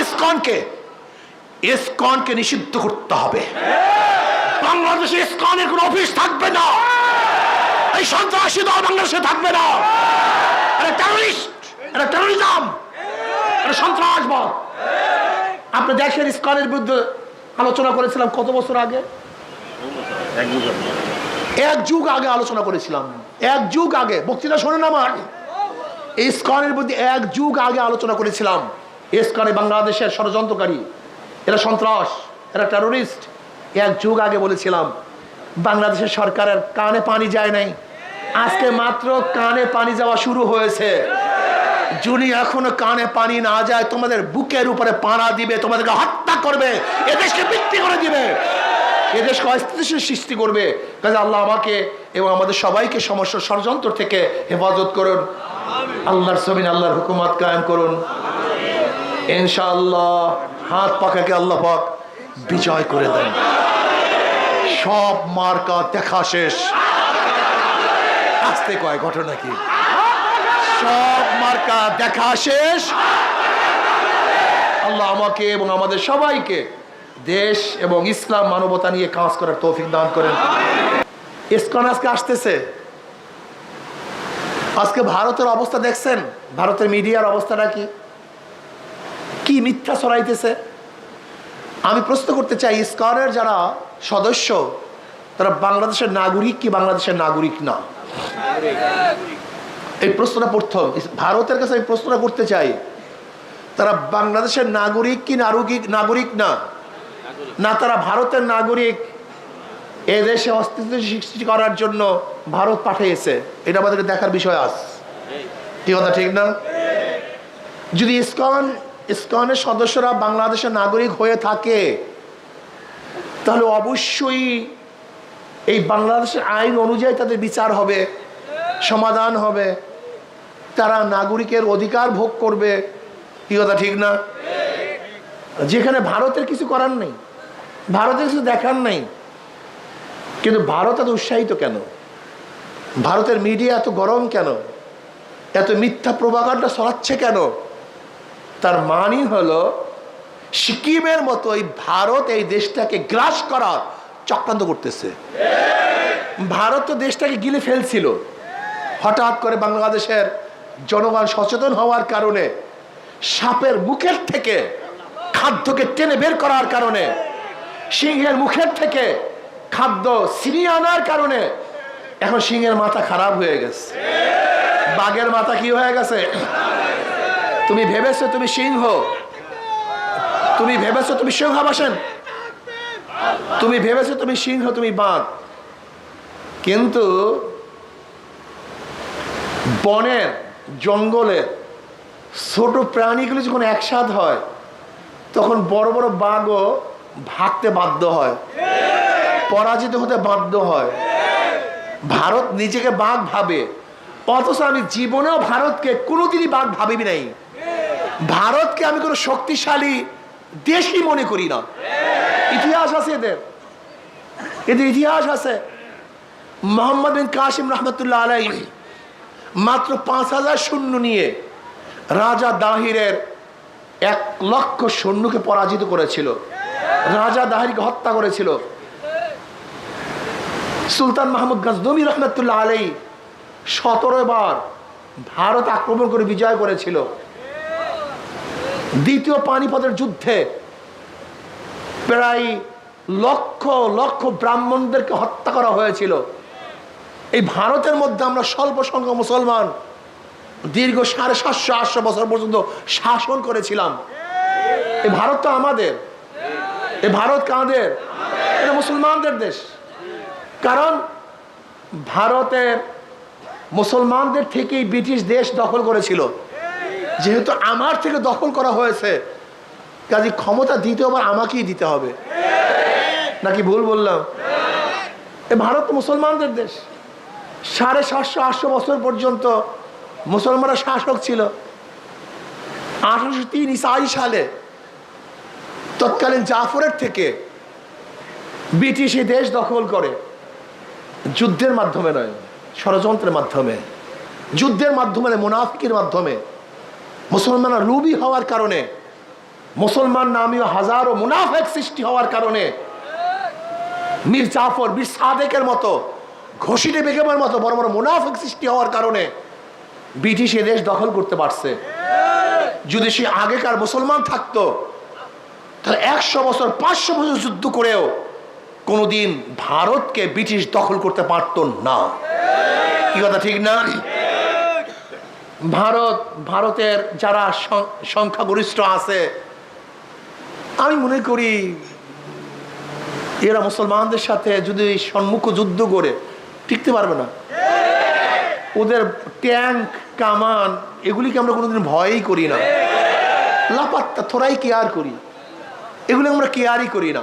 ইসকনকে ইসকনকে নিষিদ্ধ করতে হবে। বাংলাদেশে ইসকনের কোনো অফিস থাকবে না। এই সন্ত্রাসী দল বাংলাদেশে থাকবে না। এটা টেরোরিস্ট এটা টেরোরিজম এটা সন্ত্রাসবাদ। আপনি দেখেন ইসকনের বিরুদ্ধে আলোচনা করেছিলাম কত বছর আগে? এক যুগ আগে। আলোচনা করেছিলাম। এক যুগ আগে বক্তৃতা শোনেন আমার ইসকনের মধ্যে এক যুগ আগে আলোচনা করেছিলাম। ইসকনে বাংলাদেশের ষড়যন্ত্রকারী, এরা সন্ত্রাস, এরা টেরোরিস্ট এক যুগ আগে বলেছিলাম, বাংলাদেশের সরকারের কানে পানি যায় নাই। আজকে মাত্র কানে পানি যাওয়া শুরু হয়েছে। যদি এখনও কানে পানি না যায়, তোমাদের বুকের উপরে পানা দিবে, তোমাদেরকে হত্যা করবে, এদেশকে বিক্রি করে দিবে। এদেশকে অস্থিতিশীল সৃষ্টি করবে। কাজে আল্লাহ আমাকে এবং আমাদের সবাইকে সমস্যা ষড়যন্ত্র থেকে হেফাজত করুন। আল্লাহর সবিন আল্লাহর হুকুমাত কায়েম করুন। ইনশাআল্লাহ, হাত পাখাকে আল্লাহ পাক বিজয় করে দেন। সব মার্কা দেখা শেষ। আসতে কয়, ঘটনা কি? সব মার্কা দেখা শেষ। আল্লাহ আমাকে এবং আমাদের সবাইকে দেশ এবং ইসলাম মানবতা নিয়ে কাজ করার তৌফিক দান করেন। ইসকন আজকে আসতেছে। আজকে ভারতের অবস্থা দেখছেন? ভারতের মিডিয়ার অবস্থাটা কি কি মিথ্যা ছড়াইতেছে? আমি প্রশ্ন করতে চাই, ইসকনের যারা সদস্য, তারা বাংলাদেশের নাগরিক কি বাংলাদেশের নাগরিক না? এই প্রশ্নটা প্রথম। ভারতের কাছে আমি প্রশ্নটা করতে চাই, তারা বাংলাদেশের নাগরিক কি নাগরিক নাগরিক না? না, তারা ভারতের নাগরিক। এ দেশে অস্তিত্ব সৃষ্টি করার জন্য ভারত পাঠিয়েছে। এটা আমাদেরকে দেখার বিষয় আস কি কথা, ঠিক না? যদি ইসকন ইসকনের সদস্যরা বাংলাদেশের নাগরিক হয়ে থাকে। তাহলে অবশ্যই এই বাংলাদেশের আইন অনুযায়ী তাদের বিচার হবে, সমাধান হবে। তারা নাগরিকের অধিকার ভোগ করবে। কি কথা, ঠিক না? যেখানে ভারতের কিছু করার নেই, ভারতের কিছু দেখার নেই, কিন্তু ভারত এত উৎসাহিত কেন? ভারতের মিডিয়া এত গরম কেন? এত মিথ্যা প্রভাকারটা ছড়াচ্ছে কেন? তার মানই হলো সিকিমের মতো ভারত এই দেশটাকে গ্রাস করার চক্রান্ত করতেছে। ভারত তো দেশটাকে গিলে ফেলছিল। হঠাৎ করে বাংলাদেশের জনগণ সচেতন হওয়ার কারণে, সাপের মুখের থেকে খাদ্যকে টেনে বের করার কারণে, সিংহের মুখের থেকে খাদ্য ছিনিয়ে আনার কারণে এখন সিংহের মাথা খারাপ হয়ে গেছে। বাঘের মাথা কি হয়ে গেছে? তুমি ভেবেছো তুমি সিংহ? তুমি ভেবেছো তুমি সিংহ বাসেন তুমি ভেবেছো তুমি সিংহ, তুমি বাঘ। কিন্তু বনের, জঙ্গলের ছোট প্রাণীগুলো যখন একসাথ হয়, তখন বড় বড় বাঘও ভাগতে বাধ্য হয়, পরাজিত হতে বাধ্য হয়। ভারত নিজেকে বাঘ ভাবে, অথচ আমি জীবনেও ভারতকে কোনোদিনই বাঘ ভাবিবি নাই। ভারতকে আমি কোনো শক্তিশালী দেশই মনে করি না। ইতিহাস আছে এদের। এদের ইতিহাস আছে। মোহাম্মদ বিন কাশিম রহমতুল্লাহ আলাই মাত্র পাঁচ হাজার সৈন্য নিয়ে রাজা দাহিরের এক লক্ষ সৈন্যকে পরাজিত করেছিল। রাজা দাহিরকে হত্যা করেছিল। সুলতান মাহমুদ গজনবী রহমতুল্লাহ আলাই সতেরো বার ভারত আক্রমণ করে বিজয় করেছিল। দ্বিতীয় পানিপথের যুদ্ধে প্রায় লক্ষ লক্ষ ব্রাহ্মণদেরকে হত্যা করা হয়েছিল। এই ভারতের মধ্যে আমরা স্বল্প সংখ্যক মুসলমান দীর্ঘ সাড়ে সাতশো, আটশো বছর পর্যন্ত শাসন করেছিলাম। এই ভারত তো আমাদের। এই ভারত কাদের? এটা মুসলমানদের দেশ। কারণ ভারতের মুসলমানদের থেকেই ব্রিটিশ দেশ দখল করেছিল। যেহেতু আমার থেকে দখল করা হয়েছে, কাজে ক্ষমতা দ্বিতীয়বার আমাকেই দিতে হবে। নাকি ভুল বললাম? এ ভারত মুসলমানদের দেশ। সাড়ে সাতশো, আটশো বছর পর্যন্ত মুসলমানরা শাসক ছিল। আঠারোশো তিন ইসাই সালে তৎকালীন জাফরের থেকে ব্রিটিশ দেশ দখল করে। যুদ্ধের মাধ্যমে নয়, ষড়যন্ত্রের মাধ্যমে। যুদ্ধের মাধ্যমে মুনাফিকের মাধ্যমে। মুসলমানরা লুবি হওয়ার কারণে, মুসলমান নামীয় হাজারো মুনাফেক সৃষ্টি হওয়ার কারণে, মীর জাফর বীর সাদেকের মতো ঘষিটে বেগমের মতো বড় বড় মুনাফেক সৃষ্টি হওয়ার কারণে ব্রিটিশ দেশ দখল করতে পারছে। যদি সে আগেকার মুসলমান থাকতো, তাহলে একশো বছর, পাঁচশো বছর যুদ্ধ করেও কোনোদিন ভারতকে ব্রিটিশ দখল করতে পারত না। কি কথা, ঠিক না? ভারত, ভারতের যারা সংখ্যাগরিষ্ঠ আছে, আমি মনে করি এরা মুসলমানদের সাথে যদি সম্মুখ যুদ্ধ করে, টিকতে পারবে না। ওদের ট্যাঙ্ক, কামান, এগুলিকে আমরা কোনোদিন ভয়ই করি না। লাপাত্তা থোড়াই কেয়ার করি। এগুলো আমরা কেয়ারই করি না।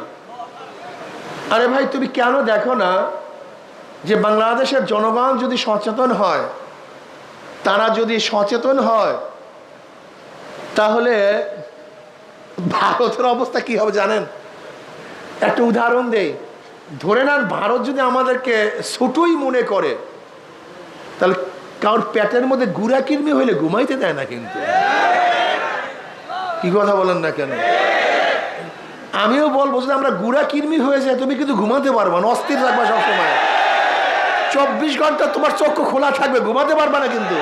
আরে ভাই, তুমি কেন দেখো না যে বাংলাদেশের জনগণ যদি সচেতন হয় তারা যদি সচেতন হয়, তাহলে ভারতের অবস্থা কি হবে জানেন? একটা উদাহরণ দেই। ধরে নেন ভারত যদি আমাদেরকে ছোটই মনে করে, তাহলে কারোর পেটের মধ্যে গুড়া কিরমি হইলে ঘুমাইতে দেয় না কিন্তু। কি কথা বলেন না কেন? আমিও বলব যদি আমরা গুড়া কিরমি হয়ে যায়, তুমি কিন্তু ঘুমাতে পারবা না, অস্থির থাকবা সবসময়। চব্বিশ ঘণ্টা তোমার চক্ষু খোলা থাকবে, ঘুমাতে পারবে না কিন্তু।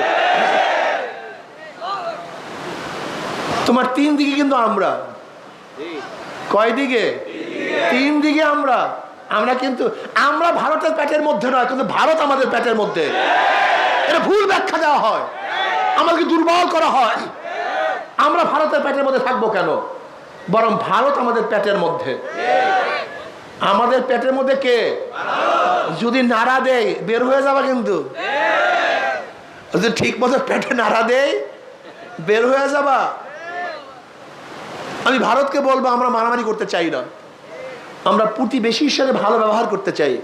তোমার তিন দিকে কিন্তু আমরা। কয় দিকে? তিন দিকে আমরা। আমরা কিন্তু, আমরা ভারতের পেটের মধ্যে নয়, কিন্তু ভারত আমাদের পেটের মধ্যে। এটা ভুল ব্যাখ্যা দেওয়া হয়। আমাদেরকে দুর্বল করা হয়। আমরা ভারতের পেটের মধ্যে থাকব কেন? বরং ভারত আমাদের পেটের মধ্যে। আমাদের পেটের মধ্যে কে? যদি নাড়া দেয়, বের হয়ে যাবা কিন্তু। যদি ঠিক মতো পেটে নাড়া দেয়, বের হয়ে যাবা। আমি ভারতকে বলব, আমরা মারামারি করতে চাই না। আমরা প্রতিবেশীর সাথে ভালো ব্যবহার করতে চাই।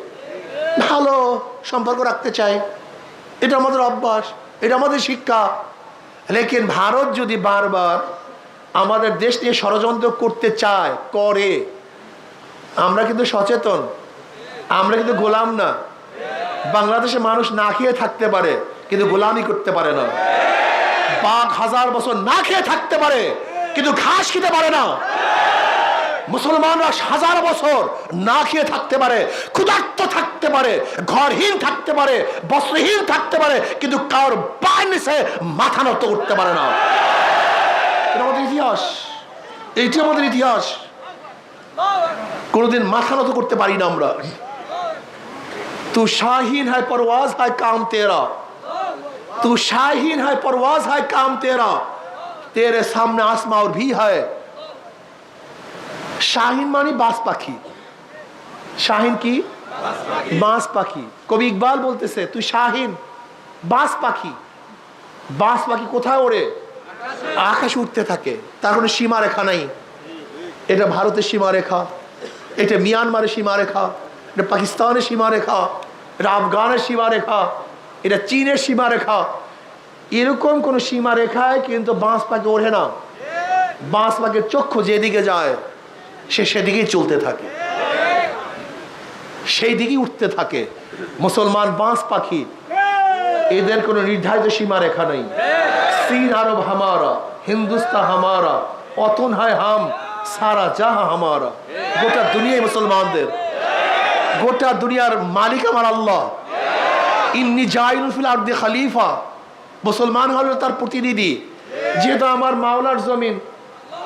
ভালো সম্পর্ক রাখতে চাই। এটা আমাদের অভ্যাস, এটা আমাদের শিক্ষা। লেকিন ভারত যদি বারবার আমাদের দেশ নিয়ে ষড়যন্ত্র করতে চায়, করে আমরা কিন্তু সচেতন। আমরা কিন্তু গোলাম না। বাংলাদেশে মানুষ না খেয়ে থাকতে পারে, কিন্তু গোলামি করতে পারে না। বাঘ হাজার বছর না খেয়ে থাকতে পারে, কিন্তু ঘাস খেতে পারে না। মুসলমানরা হাজার বছর না খেয়ে থাকতে পারে, ক্ষুধার্ত থাকতে পারে, ঘরহীন থাকতে পারে, বস্ত্রহীন থাকতে পারে, কিন্তু কারোর নিচে মাথা নত করতে পারে না। এটা আমাদের ইতিহাস। এইটি আমাদের ইতিহাস। কোনোদিন মাথা নত করতে পারি না আমরা। তু শাহীন হায় পরওয়াজ হায় কাম তেরা। তু শাহীন হায় পরওয়াজ হায় কাম তেরা। তেরে সামনে আসমা ওর ভি হায়। শাহিন মানে বাস পাখি। শাহিন কি? বাস পাখি। কবি ইকবাল বলতেছে তুই শাহিন, বাস পাখি। বাস পাখি কোথায় ওরে? আকাশ উঠতে থাকে। তার কোনো সীমারেখা নাই। এটা ভারতের সীমারেখা। এটা মিয়ানমারের সীমারেখা, এটা পাকিস্তানের সীমারেখা, এটা আফগানের সীমারেখা, এটা চীনের সীমারেখা। এরকম কোনো সীমারেখায় কিন্তু বাঁশ পাখি ওঠে না। বাঁশ পাখির চক্ষু যেদিকে যায়, সে সেদিকেই চলতে থাকে। সেই দিকেই উঠতে থাকে। মুসলমান বাঁশ পাখি, এদের কোনো নির্ধারিত সীমারেখা নেই। চীন আরব হামারা, হিন্দুস্তান হামারা অতন হায় হাম, সারা জাহা হামারা। গোটা দুনিয়ায় মুসলমানদের। গোটা দুনিয়ার মালিক আমার আল্লাহ। ইন্নি জাইনুল ফিল আরদি খালিফা। মুসলমান হলো তার প্রতিনিধি। যেহেতু আমার মাওলার জমিন,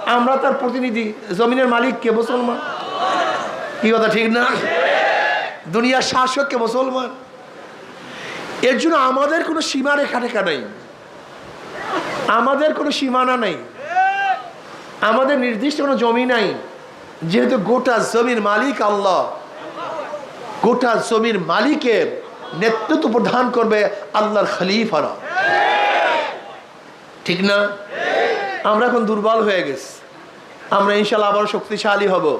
আমরা তার প্রতিনিধি। জমিনের মালিক কে? মুসলমান। কি কথা, ঠিক না? দুনিয়ার শাসক কে? মুসলমান। এর জন্য আমাদের কোনো সীমারেখা রেখা নেই। আমাদের কোনো সীমানা নেই। আমাদের নির্দিষ্ট কোনো জমি নাই। যেহেতু গোটা জমির মালিক আল্লাহ, গোটা জমির মালিকের নেতৃত্ব প্রদান করবে আল্লাহর খলিফারা। ঠিক না? আমরা এখন দুর্বল হয়ে গেছি। আমরা ইনশাল্লাহ আবার শক্তিশালী হব।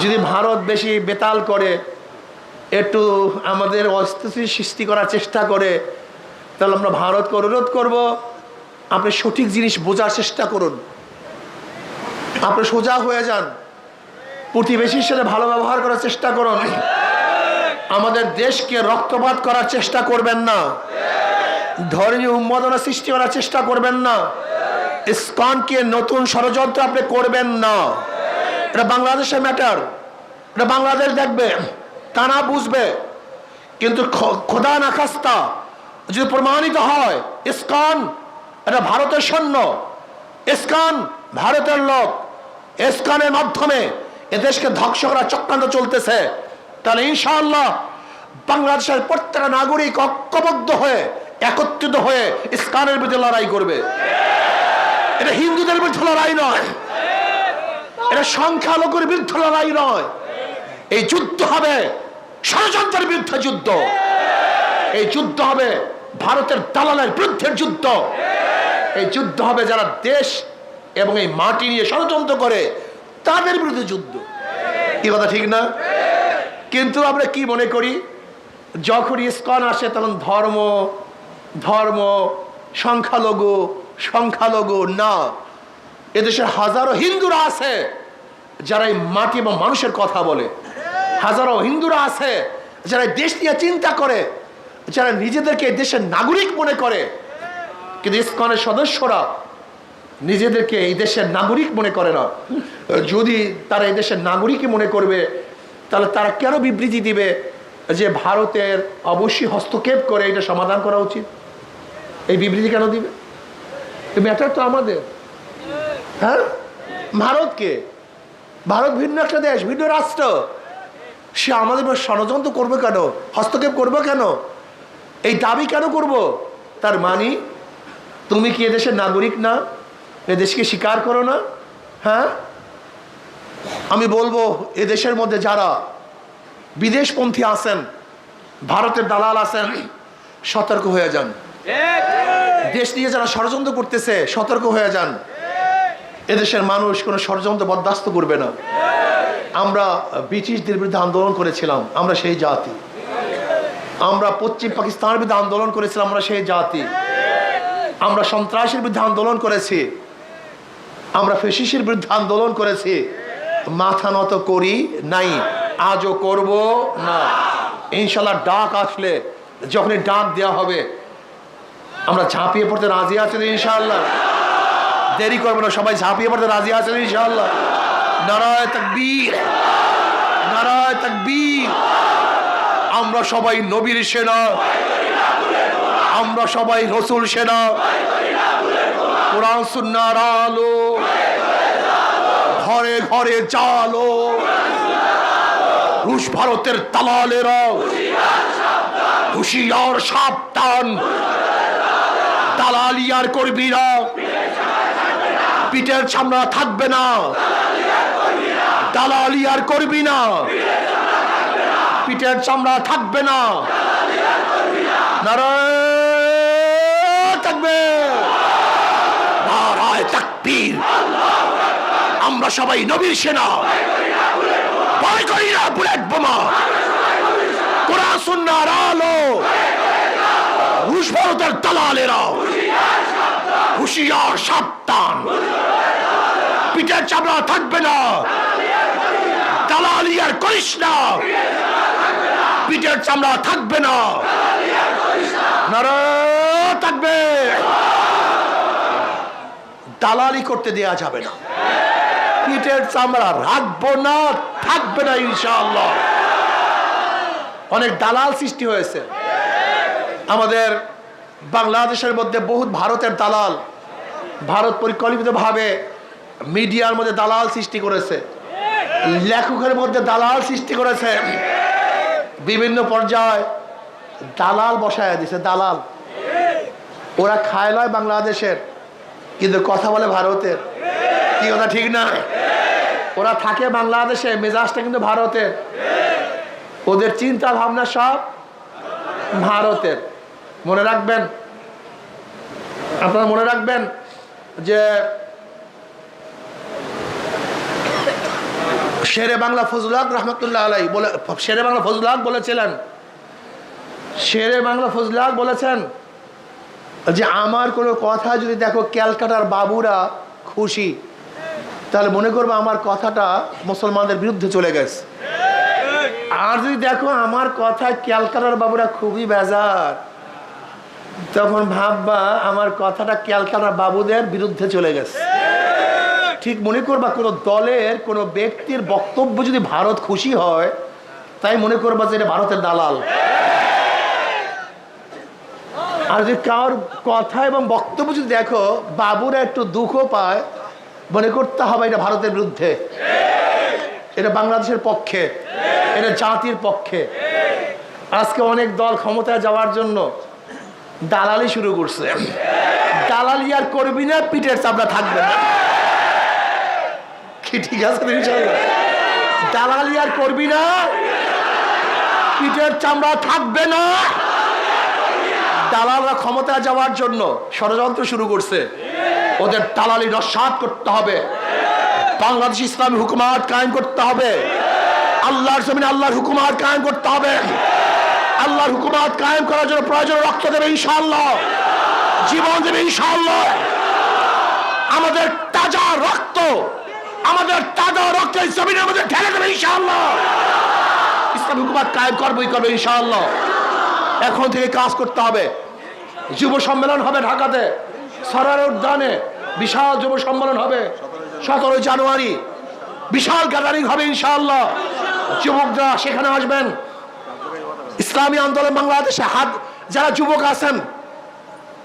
যদি ভারত বেশি বেতাল করে, একটু আমাদের অস্থিতি সৃষ্টি করার চেষ্টা করে, তাহলে আমরা ভারতকে অনুরোধ করব, আপনি সঠিক জিনিস বোঝার চেষ্টা করুন। আপনি সোজা হয়ে যান। প্রতিবেশীর সাথে ভালো ব্যবহার করার চেষ্টা করুন। আমাদের দেশকে রক্তপাত করার চেষ্টা করবেন না। ধর্মীয় উন্মাদনা সৃষ্টি করার চেষ্টা করবেন না। ইসকনকে নতুন ষড়যন্ত্র আপনি করবেন না। এটা বাংলাদেশের ম্যাটার এটা বাংলাদেশ দেখবে, তারা বুঝবে। কিন্তু খোদা না খাস্তা যদি প্রমাণিত হয়, ইসকন এটা ভারতের সৈন্য। ইসকন ভারতের লোক ইসকনের মাধ্যমে এদেশকে ধ্বংস করা চক্রান্ত চলতেছে। তাহলে ইনশাআল্লাহ বাংলাদেশের প্রত্যেকটা নাগরিক ঐক্যবদ্ধ হয়ে, একত্রিত হয়ে ইসকানের বিরুদ্ধে লড়াই করবে। এটা হিন্দুদের বিরুদ্ধে লড়াই নয়। এটা সংখ্যালঘুর বিরুদ্ধে লড়াই নয়। এই যুদ্ধ হবে ষড়যন্ত্রের বিরুদ্ধে যুদ্ধ। এই যুদ্ধ হবে ভারতের দালালের বিরুদ্ধে যুদ্ধ। এই যুদ্ধ হবে যারা দেশ এবং এই মাটি নিয়ে ষড়যন্ত্র করে তাদের বিরুদ্ধে যুদ্ধ। কি কথা ঠিক না? কিন্তু আমরা কি মনে করি? যখন ইস্কন আসে, তখন ধর্ম ধর্ম, সংখ্যালঘু সংখ্যালঘু না। এদেশের হাজারো হিন্দুরা আছে, যারা এই মাটি এবং মানুষের কথা বলে। হাজারো হিন্দুরা আছে, যারা দেশ নিয়ে চিন্তা করে, যারা নিজেদেরকে দেশের নাগরিক মনে করে। কিন্তু ইস্কনের সদস্যরা নিজেদেরকে এই দেশের নাগরিক মনে করে না। যদি তারা এই দেশের নাগরিকই মনে করবে, তাহলে তারা কেন বিবৃতি দিবে যে ভারতের অবশ্যই হস্তক্ষেপ করে এটা সমাধান করা উচিত? এই বিবৃতি কেন দিবে? ম্যাটার তো আমাদের। হ্যাঁ? ভারতকে। ভারত ভিন্ন একটা দেশ, ভিন্ন রাষ্ট্র। সে আমাদের ষড়যন্ত্র করবে কেন? হস্তক্ষেপ করবে কেন? এই দাবি কেন করব? তার মানি, তুমি কি এদেশের নাগরিক না? এদেশকে স্বীকার করো না হ্যাঁ? আমি বলব এদেশের মধ্যে যারা বিদেশপন্থী আছেন, ভারতের দালাল আছেন, সতর্ক হয়ে যান। দেশ নিয়ে যারা ষড়যন্ত্র করতেছে, সতর্ক হয়ে যান। এদেশের মানুষ কোনো ষড়যন্ত্র বরদাস্ত করবে না। আমরা ব্রিটিশদের বিরুদ্ধে আন্দোলন করেছিলাম, আমরা সেই জাতি। আমরা পশ্চিম পাকিস্তানের বিরুদ্ধে আন্দোলন করেছিলাম, আমরা সেই জাতি। আমরা সন্ত্রাসের বিরুদ্ধে আন্দোলন করেছি। আমরা ফেসিসের বিরুদ্ধে আন্দোলন করেছি। মাথা নত করি নাই, আজও করব না। ইনশাল্লাহ ডাক আসলে যখনই ডাক দেওয়া হবে, আমরা ঝাঁপিয়ে পড়তে রাজি আছেন ইনশাআল্লাহ দেরি করব না, সবাই ঝাঁপিয়ে পড়তে রাজি আছেন ইনশাআল্লাহ নারায় তাকবীর নারায় তাকবীর। আমরা সবাই নবীর সেনা, আমরা সবাই রসুল সেনা। কোরআন সুন্নার আলো। ঘরে ঘরে জালো। রুশ ভারতের দালালেরা। হুশিয়ার সাবধান। দালালিয়ার কর্মীরা। পিঠের সামনা থাকবে না। দালালিয়ার করবি না। পিঠের চামড়া থাকবে না। নারায় থাকবে। নারায় তাকবীর। আমরা সবাই নবীর সেনা। ভয় করি না, বুলেট বোমা। কোরআন সুন্নার আলো। রুশ ভারতের দালালেরা। হুশিয়ার সাবধান। পিঠের চামড়া থাকবে না। দালালি আর করিস না। পিঠের চামড়া থাকবে না। থাকবে। দালালি করতে দেয়া যাবে না। পিঠের চামড়া রাখব না, থাকবে না ইনশাআল্লাহ। অনেক দালাল সৃষ্টি হয়েছে। আমাদের বাংলাদেশের মধ্যে বহুত ভারতের দালাল। ভারত পরিকল্পিতভাবে মিডিয়ার মধ্যে দালাল সৃষ্টি করেছে। লেখকের মধ্যে দালাল সৃষ্টি করেছে। বিভিন্ন পর্যায়ে দালাল বসায় দিছে, দালাল। ওরা খায় লয় বাংলাদেশের, কিন্তু কথা বলে ভারতের। কি কথা ঠিক না? ওরা থাকে বাংলাদেশে, মেজাজটা কিন্তু ভারতের। ওদের চিন্তা ভাবনা সব ভারতের। মনে রাখবেন, আপনারা মনে রাখবেন যে শেরে বাংলা ফজলাক রহমতুল্লাহ আলাই বলে, শেরে বাংলা ফজলাক বলেছিলেন, শেরে বাংলা ফজলাক বলেছেন যে, আমার কোনো কথা যদি দেখো ক্যালকাটার বাবুরা খুশি তাহলে মনে করব আমার কথাটা মুসলমানদের বিরুদ্ধে চলে গেছে। আর যদি দেখো আমার কথা ক্যালকাটার বাবুরা খুবই বেজার, তখন ভাববা আমার কথাটা ক্যালকাটা বাবুদের বিরুদ্ধে চলে গেছে। ঠিক মনে করবা কোনো দলের, কোনো ব্যক্তির বক্তব্য যদি ভারত খুশি হয়, তাই মনে করবা যে এটা ভারতের দালাল। আর যদি কার কথা এবং বক্তব্য যদি দেখো, বাবুরা একটু দুঃখ পায় মনে করতে হবে এটা ভারতের বিরুদ্ধে। এটা বাংলাদেশের পক্ষে। এটা জাতির পক্ষে। আজকে অনেক দল ক্ষমতায় যাওয়ার জন্য দালালি শুরু করছে। দালালি আর করবি না, পিঠের চাপড়া থাকবে না। কি ঠিক আছে দালালি আর করবি না, পিঠের চামড়া থাকবে না। দালালরা ক্ষমতায় যাওয়ার জন্য ষড়যন্ত্র শুরু করছে। ওদের দালালি নস্বাত করতে হবে। বাংলাদেশ ইসলামী হুকুমাত কায়েম করতে হবে। আল্লাহর জমিনে আল্লাহর হুকুমাত কায়েম করতে হবে। আল্লাহর হুকুমাত কায়েম করার জন্য প্রয়োজন রক্ত দেবে ইনশাআল্লাহ। জীবন দেবে ইনশাআল্লাহ। আমাদের তাজা রক্ত, আমাদের তাজা রক্ত জমিনের মধ্যে ঢেলে দেবে ইনশাআল্লাহ। ইসলামী হুকুমাত কায়েম করবোই করবে ইনশাআল্লাহ। এখন থেকে কাজ করতে হবে। যুব সম্মেলন হবে ঢাকাতে। সরার উদ্যানে বিশাল যুব সম্মেলন হবে। সতেরো জানুয়ারি। বিশাল গ্যাদারিং হবে ইনশাআল্লাহ। যুবকরা সেখানে আসবেন। ইসলামী আন্দোলন বাংলাদেশে হাত যারা যুবক আছেন,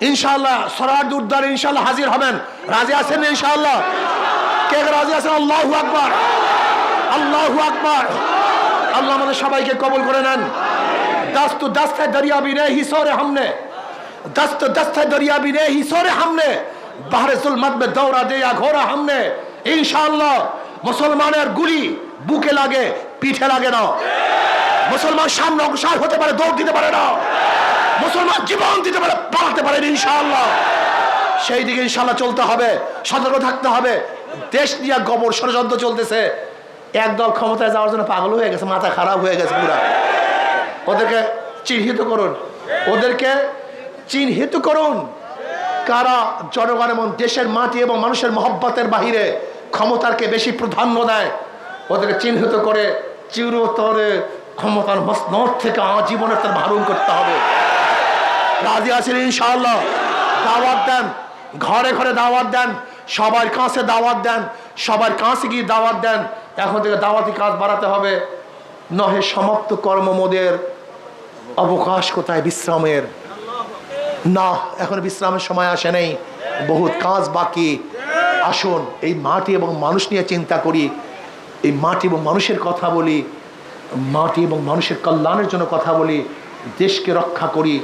ইনশাআল্লাহ সরার উদ্যানে ইনশাআল্লাহ হাজির হবেন। রাজি আছেন ইনশাআল্লাহ? কে রাজি আছেন? আল্লাহ আকবার। আল্লাহ আকবার। আল্লাহ আমাদের সবাইকে কবল করে নেন। দাস তো দাস্তায় দরিয়া বিনে হিসরে হামনে। दस्त दस्त है दरिया भी ने ही सोरे हमने बाहर जुल्मत में दौड़ा दिया घोरा हमने इंशाअल्लाह মুসলমানের গুলি বুকে লাগে পিঠে লাগে না মুসলমান সামনে অগ্রসর হতে পারে দৌড় দিতে পারে না মুসলমান জীবন দিতে পারে পালাতে পারে না, ইনশাআল্লাহ সেই দিকে ইনশাআল্লাহ চলতে হবে সতর্ক থাকতে হবে দেশ নিয়ে গবর ষড়যন্ত্র চলতেছে একদল ক্ষমতায় যাওয়ার জন্য পাগল হয়ে গেছে মাথা খারাপ হয়ে গেছে পুরা ওদেরকে চিহ্নিত করুন ওদেরকে চিহ্নিত করুন কারা জনগণ এবং দেশের মাটি এবং মানুষের মহব্বতের বাহিরে ক্ষমতারকে বেশি প্রাধান্য দেয় ওদেরকে চিহ্নিত করে চিরতরে ক্ষমতার মসনদ থেকে আজীবনের তার মারুম করতে হবে। রাজি আছেন ইনশাআল্লাহ? দাওয়াত দেন। ঘরে ঘরে দাওয়াত দেন। সবার কাছে দাওয়াত দেন। সবার কাছে গিয়ে দাওয়াত দেন। এখন থেকে দাওয়াতি কাজ বাড়াতে হবে। নহে সমাপ্ত কর্মমোদের অবকাশ কোথায়? বিশ্রামের। না, এখন বিশ্রামের সময় আসে নেই। বহুত কাজ বাকি। আসুন, এই মাটি এবং মানুষ নিয়ে চিন্তা করি। এই মাটি এবং মানুষের কথা বলি। মাটি এবং মানুষের কল্যাণের জন্য কথা বলি। দেশকে রক্ষা করি।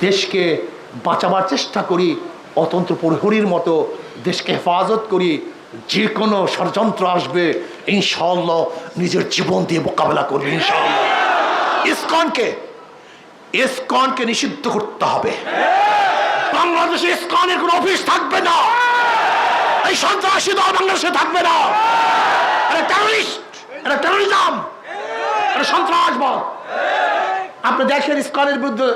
দেশকে বাঁচাবার চেষ্টা করি। অতন্ত্র প্রহরীর মতো দেশকে হেফাজত করি। যে কোনো ষড়যন্ত্র আসবে ইনশাল্লাহ নিজের জীবন দিয়ে মোকাবেলা করবে ইনশাল্লাহ ইসকনকে ইসকনকে নিষিদ্ধ করতে হবে। বাংলাদেশে ইসকনের কোনো অফিস থাকবে না। এই সন্ত্রাসী দল বাংলাদেশে থাকবে না। এটা টেরোরিস্ট এটা টেরোরিজম এটা সন্ত্রাসবাদ। আপনি দেখেন ইসকনের বিরুদ্ধে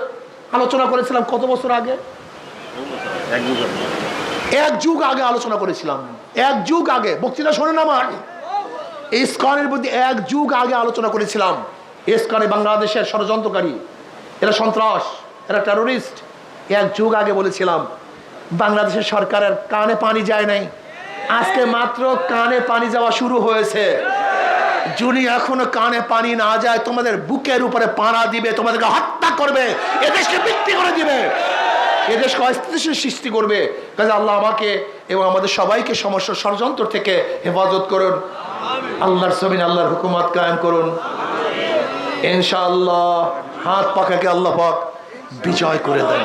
আলোচনা করেছিলাম কত বছর আগে। এক যুগ আগে আলোচনা করেছিলাম। এক যুগ আগে। বক্তৃতা শোনেন আমার। ইসকনের বিরুদ্ধে এক যুগ আগে আলোচনা করেছিলাম। ইসকনে বাংলাদেশের ষড়যন্ত্রকারী এরা সন্ত্রাস, এরা টেরোরিস্ট এক যুগ আগে বলেছিলাম, বাংলাদেশের সরকারের কানে পানি যায় নাই। আজকে মাত্র কানে পানি যাওয়া শুরু হয়েছে। যদি এখনও কানে পানি না যায়, তোমাদের বুকের উপরে পাড়া দিবে, তোমাদেরকে হত্যা করবে, এদেশকে বিক্রি করে দিবে। এদেশকে অস্থিতিশীল সৃষ্টি করবে। কাজে আল্লাহ আমাকে এবং আমাদের সবাইকে সমস্যা ষড়যন্ত্র থেকে হেফাজত করুন। আল্লাহর সবিন আল্লাহর হুকুমাত কায়েম করুন। ইনশাআল্লাহ। হাত পাখাকে আল্লাহ পাক বিজয় করে দেন।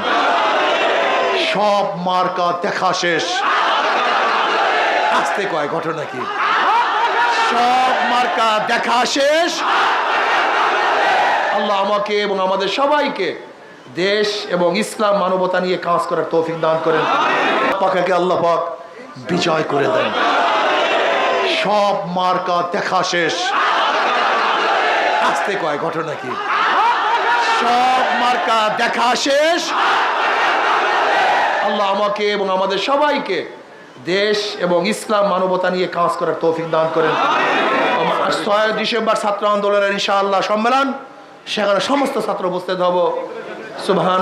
সব মার্কা দেখা শেষ। আসতে কয়, ঘটনা কি? সব মার্কা দেখা শেষ। আল্লাহ আমাকে এবং আমাদের সবাইকে দেশ এবং ইসলাম মানবতা নিয়ে কাজ করার তৌফিক দান করেন। পাকাকে আল্লাহ পাক বিজয় করে দেন। সব মার্কা দেখা শেষ। আসতে কয়, ঘটনা কি? সব মার্কা দেখা শেষ। আল্লাহ আমাকে এবং আমাদের সবাইকে দেশ এবং ইসলাম মানবতা নিয়ে কাজ করার তৌফিক দান করেন। ছয় ডিসেম্বর ছাত্র আন্দোলনের ইনশাআল্লাহ সম্মেলন। সেখানে সমস্ত ছাত্র উপস্থিত হব। সুবহান